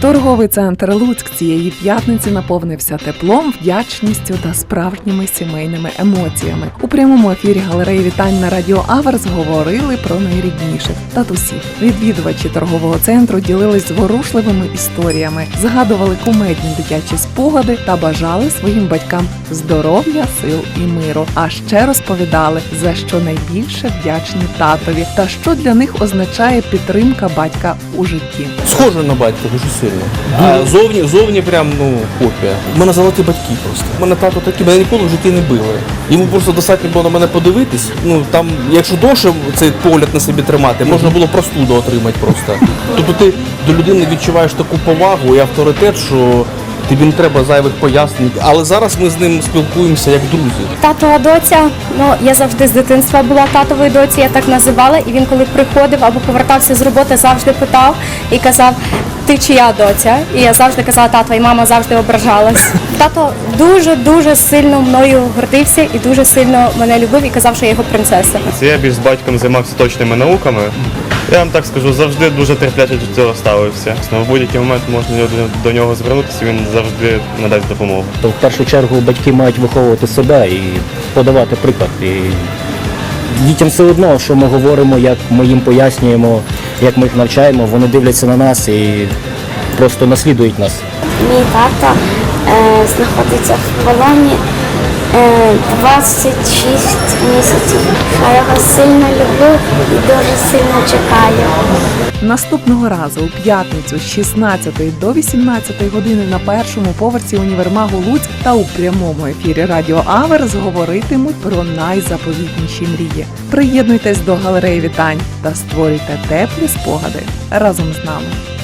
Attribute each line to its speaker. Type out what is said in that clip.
Speaker 1: Торговий центр Луцьк цієї п'ятниці наповнився теплом, вдячністю та справжніми сімейними емоціями. У прямому ефірі галереї вітань на радіо Аверс говорили про найрідніших татусів. Відвідувачі торгового центру ділились зворушливими історіями, згадували кумедні дитячі спогади та бажали своїм батькам здоров'я, сил і миру. А ще розповідали за що найбільше вдячні татові та що для них означає підтримка батька у житті.
Speaker 2: Схоже на батька дуже сильно. А зовні, зовні прям ну копія. У мене золоті батьки просто. У мене тато такий, мене ніколи в житті не били. Йому просто достатньо було на мене подивитись. Ну там, якщо довше цей погляд на собі тримати, можна було простуду отримати просто. Тобто ти до людини відчуваєш таку повагу і авторитет, що тобі не треба зайвих пояснень. Але зараз ми з ним спілкуємося як друзі.
Speaker 3: Татова доця, ну я завжди з дитинства була татовою доці, я так називала. І він, коли приходив або повертався з роботи, завжди питав і казав: Ти чия доця? І я завжди казала тато, і мама завжди ображалась. Тато дуже дуже сильно мною гордився і дуже сильно мене любив і казав, що я його принцеса.
Speaker 4: Це я більш з батьком займався точними науками. Я вам так скажу, завжди дуже терпляче до цього ставився. В будь-який момент можна до- до нього звернутися, він завжди надасть допомогу.
Speaker 5: То в першу чергу батьки мають виховувати себе і подавати приклад. І дітям все одно, що ми говоримо, як ми їм пояснюємо, як ми їх навчаємо, вони дивляться на нас і просто наслідують нас.
Speaker 6: Мій тато е, знаходиться в полоні е, 26 місяців. Я його сильно люблю і дуже сильно чекаю.
Speaker 1: Наступного разу у п'ятницю з 16 до 18 години на першому поверсі універмагу Луць та у прямому ефірі Радіо Авер зговоритимуть про найзаповітніші мрії. Приєднуйтесь до галереї вітань та створюйте теплі спогади разом з нами.